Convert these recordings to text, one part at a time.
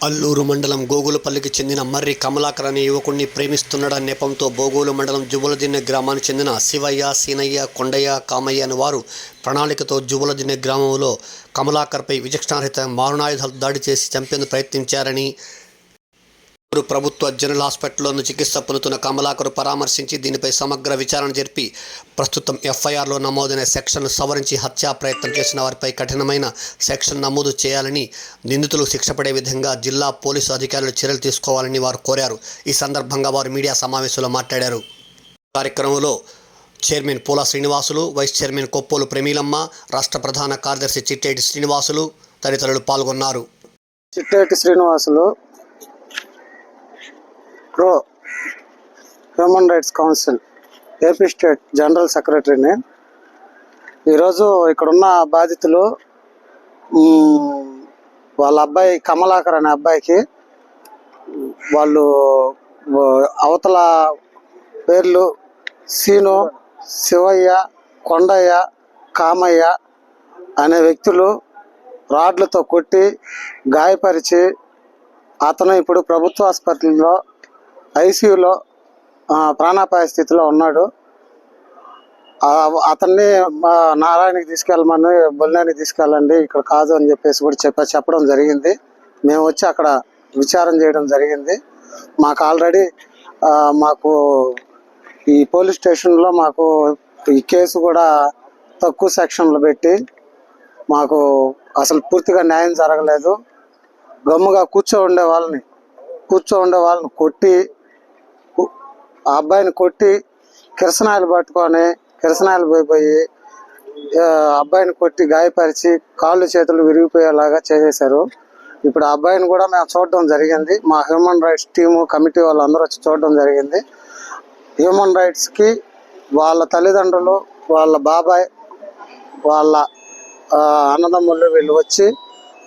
అల్లూరు మండలం గోగులపల్లికి చెందిన మర్రి కమలాకర్ అనే యువకుడిని ప్రేమిస్తున్నాడన్న నెపంతో బోగోలు మండలం జువ్వలదిన్నె గ్రామానికి చెందిన శివయ్య సీనయ్య కొండయ్య కామయ్య అనే వారు ప్రణాళికతో జుబులదిన్నె గ్రామంలో కమలాకర్పై విచక్షణారహిత మారణాయుధాలు దాడి చేసి చంపేందుకు ప్రయత్నించారని ప్రభుత్వ జనరల్ హాస్పిటల్లోనూ చికిత్స పొందుతున్న కమలాకరు పరామర్శించి దీనిపై సమగ్ర విచారణ జరిపి ప్రస్తుతం ఎఫ్ఐఆర్లో నమోదైన సెక్షన్లు సవరించి హత్యా ప్రయత్నం చేసిన వారిపై కఠినమైన సెక్షన్ నమోదు చేయాలని నిందితులు శిక్ష పడే విధంగా జిల్లా పోలీసు అధికారులు చర్యలు తీసుకోవాలని వారు కోరారు. ఈ సందర్భంగా వారు మీడియా సమావేశంలో మాట్లాడారు. కార్యక్రమంలో chairman Poola Srinivasulu vice chairman Koppolu Pramilamma రాష్ట్ర ప్రధాన కార్యదర్శి చిట్టేటి శ్రీనివాసులు తదితరులు పాల్గొన్నారు. Chitteti Srinivasulu pro human rights council AP state general సెక్రటరీని ఈరోజు ఇక్కడున్న బాధితులు వాళ్ళ అబ్బాయి కమలాకర్ అనే అబ్బాయికి వాళ్ళు అవతల పేర్లు సీను శివయ్య కొండయ్య కామయ్య అనే వ్యక్తులు రాడ్లతో కొట్టి గాయపరిచి అతను ఇప్పుడు ప్రభుత్వ ఆసుపత్రిలో ఐసీయూలో ప్రాణాపాయ స్థితిలో ఉన్నాడు. అతన్ని మా నారాయణకి తీసుకెళ్ళమని బొల్లానికి తీసుకెళ్ళండి ఇక్కడ కాదు అని చెప్పేసి కూడా చెప్ప చెప్పడం జరిగింది. మేము వచ్చి అక్కడ విచారం చేయడం జరిగింది. మాకు ఆల్రెడీ మాకు ఈ పోలీస్ స్టేషన్లో మాకు ఈ కేసు కూడా తక్కువ సెక్షన్లు పెట్టి మాకు అసలు పూర్తిగా న్యాయం జరగలేదు. గమ్ముగా కూర్చో ఉండే వాళ్ళని కూర్చో ఉండే వాళ్ళని కొట్టి ఆ అబ్బాయిని కొట్టి కిరసనాయలు పట్టుకొని కిరసనాయలు పోయిపోయి అబ్బాయిని కొట్టి గాయపరిచి కాళ్ళు చేతులు విరిగిపోయేలాగా చేసేశారు. ఇప్పుడు ఆ అబ్బాయిని కూడా మేము చూడడం జరిగింది. మా హ్యూమన్ రైట్స్ టీము కమిటీ వాళ్ళందరూ వచ్చి చూడడం జరిగింది. హ్యూమన్ రైట్స్కి వాళ్ళ తల్లిదండ్రులు వాళ్ళ బాబాయ్ వాళ్ళ ఆ, అన్నదమ్ముళ్ళు వీళ్ళు వచ్చి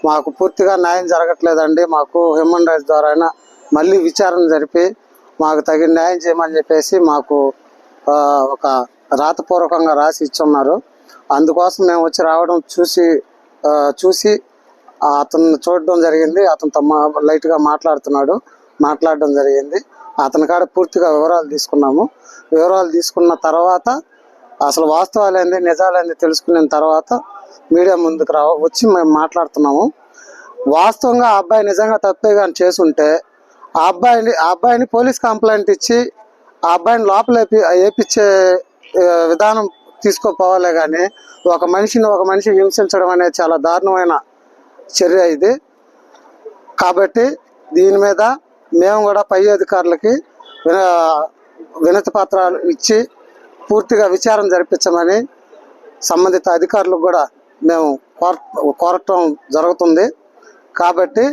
మాకు పూర్తిగా న్యాయం జరగట్లేదండి. మాకు హ్యూమన్ రైట్స్ ద్వారా అయినా మళ్ళీ విచారణ జరిపి మాకు తగిన న్యాయం చేయమని చెప్పేసి మాకు ఒక రాతపూర్వకంగా రాసి ఇచ్చున్నారు. అందుకోసం మేము వచ్చి రావడం చూసి చూసి అతను అతన్ని చూడడం జరిగింది. అతనితో మా లైట్గా మాట్లాడుతున్నాడు. మాట్లాడడం జరిగింది. అతని కాడ పూర్తిగా వివరాలు తీసుకున్నాము. వివరాలు తీసుకున్న తర్వాత అసలు వాస్తవాలు ఏంది నిజాలు ఏంది తెలుసుకున్న తర్వాత మీడియా ముందుకు రా వచ్చి మేము మాట్లాడుతున్నాము. వాస్తవంగా ఆ అబ్బాయి నిజంగా తప్పే కానీ చేసుంటే ఆ అబ్బాయిని ఆ అబ్బాయిని పోలీస్ కంప్లైంట్ ఇచ్చి ఆ అబ్బాయిని లోపల వేపి- విధానం తీసుకోపోవాలే కానీ ఒక మనిషిని ఒక మనిషి హింసించడం అనేది చాలా దారుణమైన చర్య ఇది. కాబట్టి దీని మీద మేము కూడా పై అధికారులకి విన- వినతి పత్రాలు ఇచ్చి పూర్తిగా విచారణ జరిపించమని సంబంధిత అధికారులకు కూడా మేము కోర కోరటం జరుగుతుంది. కాబట్టి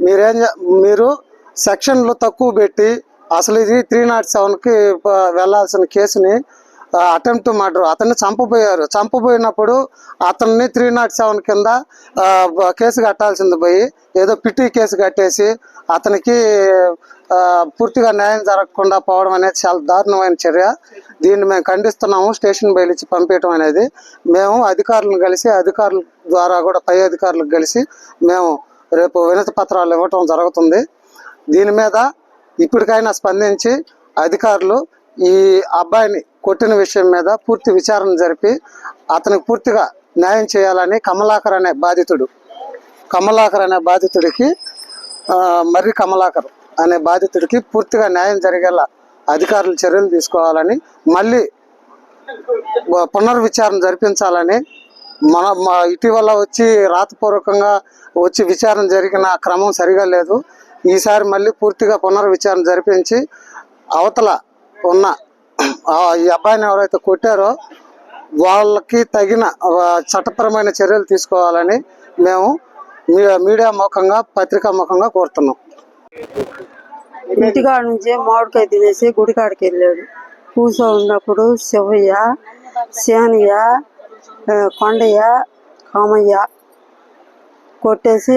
మీరేం మీరు సెక్షన్లు తక్కువ పెట్టి అసలు ఇది త్రీ నాట్ సెవెన్కి వెళ్ళాల్సిన కేసుని అటెంప్ట్ మర్డర్ అతన్ని చంపబోయారు. చంపబోయినప్పుడు అతన్ని త్రీ నాట్ సెవెన్ కింద కేసు కట్టాల్సింది పోయి ఏదో పిటి కేసు కట్టేసి అతనికి పూర్తిగా న్యాయం జరగకుండా పోవడం అనేది చాలా దారుణమైన చర్య. దీన్ని మేము ఖండిస్తున్నాము స్టేషన్ బయలుచి పంపించడం అనేది. మేము అధికారులను కలిసి అధికారుల ద్వారా కూడా పై అధికారులకు కలిసి మేము రేపు వినతి పత్రాలు ఇవ్వటం జరుగుతుంది. దీని మీద ఇప్పటికైనా స్పందించి అధికారులు ఈ అబ్బాయిని కొట్టిన విషయం మీద పూర్తి విచారణ జరిపి అతనికి పూర్తిగా న్యాయం చేయాలని కమలాకర్ అనే బాధితుడు కమలాకర్ అనే బాధితుడికి మర్రి కమలాకర్ అనే బాధితుడికి పూర్తిగా న్యాయం జరిగేలా అధికారులు చర్యలు తీసుకోవాలని మళ్ళీ పునర్విచారణ జరిపించాలని మన మా ఇటీవల వచ్చి రాతపూర్వకంగా వచ్చి విచారణ జరిగిన క్రమం సరిగా లేదు. ఈసారి మళ్ళీ పూర్తిగా పునర్విచారణ జరిపించి అవతల ఉన్న ఈ అబ్బాయిని ఎవరైతే కొట్టారో వాళ్ళకి తగిన చట్టపరమైన చర్యలు తీసుకోవాలని మేము మీ- మీడియా ముఖంగా పత్రికా ముఖంగా కోరుతున్నాం. ఇంటికాడ నుంచి మామిడికాయ తినేసి గుడికాడికి వెళ్ళాడు. కూర్చో ఉన్నప్పుడు శివయ్య శానయ్య కొండయ్య కామయ్య కొట్టేసి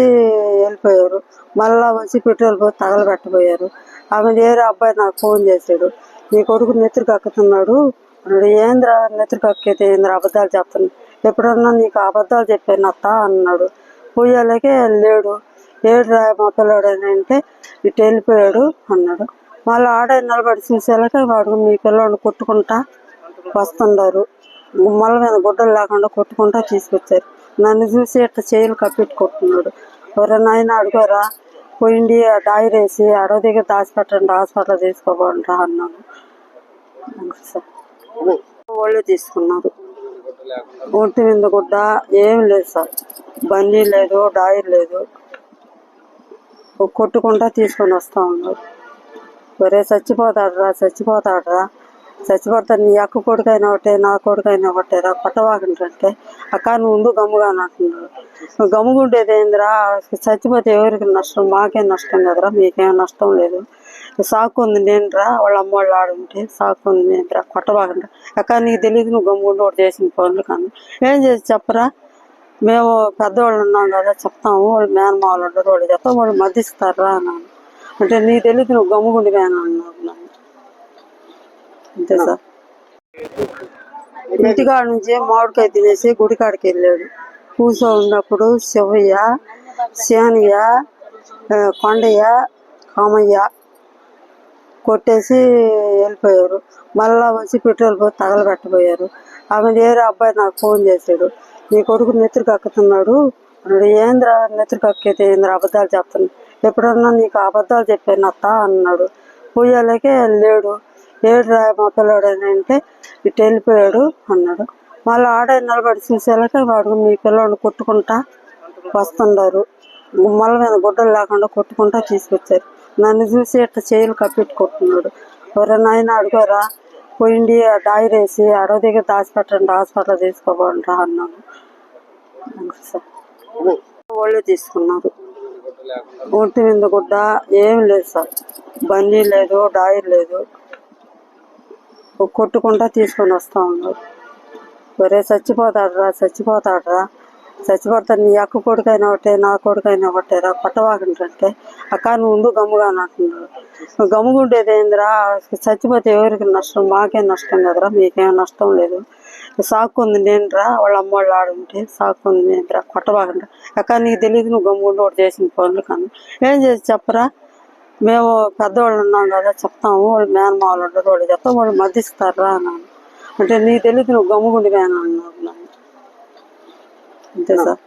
వెళ్ళిపోయారు. మళ్ళా వచ్చి పెట్రోల్ పోయి తగలబెట్టబోయారు. ఆమె వేరే అబ్బాయి నాకు ఫోన్ చేశాడు. నీ కొడుకు నెత్తురు కక్కుతున్నాడు అన్నాడు ఏంద్రా నెత్తురు కక్కితే ఏంద్రా అబద్ధాలు చెప్తున్నాడు ఎప్పుడన్నా నీకు అబద్ధాలు చెప్పాను అత్త అన్నాడు. పోయేలాగే లేడు. ఏడు రా మా పిల్లోడు అని అంటే ఇటు వెళ్ళిపోయాడు అన్నాడు. మళ్ళీ ఆడ నిలబడి చూసేలాగా వాడు మీ పిల్లోడిని కొట్టుకుంటా వస్తుండారు. గుమ్మల మీద గుడ్డలు లేకుండా కొట్టుకుంటా తీసుకొచ్చారు. నన్ను చూసి ఇట్లా చేయలు కప్పెట్టుకుంటున్నాడు కొట్టుకున్నాడు ఎవరైనా నాయన అడుగురా. పోయిండి ఆ వేసి అడవి దగ్గర దాచిపెట్టండి హాస్పిటల్ తీసుకోబోండి అన్నాను. సార్. వాళ్ళు తీసుకున్నారు. ఒంటి మీద గుడ్డ ఏం లేదు సార్. బన్నీ లేదు డాయర్ లేదు. కొట్టుకుంటా తీసుకొని వస్తా ఉన్నారు. ఒరే చచ్చిపోతాడురా చచ్చిపోతాడురా. చచ్చిపోతాడు నీ అక్క కొడుకైనా ఒకటే నా కొడుకైనా ఒకటే రా కొట్టవాకంటే అక్క నువ్వు ఉండు గమ్ముగాని అంటున్నాడు. నువ్వు గమ్ముగుండేది ఏందిరా? చచ్చిపోతే ఎవరికి నష్టం? మాకే నష్టం కదరా? మీకేం నష్టం లేదు. సాకుంది నేనురా? వాళ్ళ అమ్మ వాళ్ళు ఆడుంటే సాకుంది నేనురా? కొట్టబాకండి అక్క నీకు తెలియదు నువ్వు గమ్ముగుండు ఒకటి చేసిన పనులు కానీ ఏం చేసి చెప్పరా? మేము పెద్దవాళ్ళు ఉన్నాం కదా చెప్తాము. వాళ్ళు మేనమావాళ్ళు ఉండరు వాళ్ళు చెప్తాం వాళ్ళు మధ్యస్తారా అన్నాను అంటే నీకు తెలియదు నువ్వు గమ్ముగుండి వేన అన్నాను అంతే సార్. ఇంటికాడ నుంచి మామిడికాయ తినేసి గుడికాడికి వెళ్ళాడు. కూసో ఉన్నప్పుడు శివయ్య శానయ్య కొండయ్య కామయ్య కొట్టేసి వెళ్ళిపోయారు. మళ్ళా వచ్చి పెట్రోల్ పోయి తగలబెట్టబోయారు. ఆమె వేరే అబ్బాయి నాకు ఫోన్ చేశాడు. నీ కొడుకు నెత్తురు కక్కుతున్నాడు అన్నాడు ఏంద్రా నెత్తురు కక్కితే ఏంద్రా అబద్ధాలు చెప్తున్నాడు ఎప్పుడన్నా నీకు అబద్ధాలు చెప్పాను అత్త అన్నాడు. పోయేలాకే లేడు. ఏడు రా మా పిల్లోడు అని అంటే ఇటు వెళ్ళిపోయాడు అన్నాడు. మళ్ళీ ఆడ నిలబడి చూసేలాక వాడు మీ పిల్లోడిని కొట్టుకుంటా వస్తుండారు. గుమ్మల మీద గుడ్డలు లేకుండా కొట్టుకుంటా తీసుకొచ్చారు. నన్ను చూసి ఇట్లా చేయలు కప్పెట్టుకుంటున్నాడు. కొట్టుకున్నాడు ఎవరైనా నాయన అడుగురా పోయిండి ఆ డైర్ వేసి అడవి దగ్గర దాచిపెట్టండి హాస్పిటల్ తీసుకోబోండి అన్నాను సార్ వాళ్ళే తీసుకున్నారు. ఒంటి మీద గుడ్డ ఏం లేదు సార్. బన్నీ లేదు డాయర్ లేదు. కొట్టుకుంటా తీసుకొని వస్తా ఉన్నారు ఒరే చచ్చిపోతాడురా చచ్చిపోతాడురా. చచ్చిపోతాడు నీ అక్క కొడుకైనా ఒకటే నా కొడుకైనా ఒకటే రా కొట్టవాకంటే అక్క నువ్వు ఉండు గమ్ముగాని అంటున్నాడు గమ్ముగుండేది ఏందిరా చచ్చిపోతే ఎవరికి నష్టం? మాకేం నష్టం కదరా? మీకేం నష్టం లేదు. సాక్కుంది నేనురా. వాళ్ళ అమ్మ వాళ్ళు ఆడుంటే సాక్కుంది నేనురా కొట్టబాకండి అక్క నీకు తెలియదు నువ్వు గమ్ముగుండు ఒకటి చేసిన పనులు కానీ. ఏం చేసి చెప్పరా? మేము పెద్దవాళ్ళు ఉన్నాం కదా చెప్తాము వాళ్ళు మేనమావాళ్ళు ఉండదు వాళ్ళు చెప్తాం వాళ్ళు మధ్యస్తారా అన్నాను. అంటే నీ తెలియదు నువ్వు గమ్ముగుండి వేన అన్నారు అంతే సార్.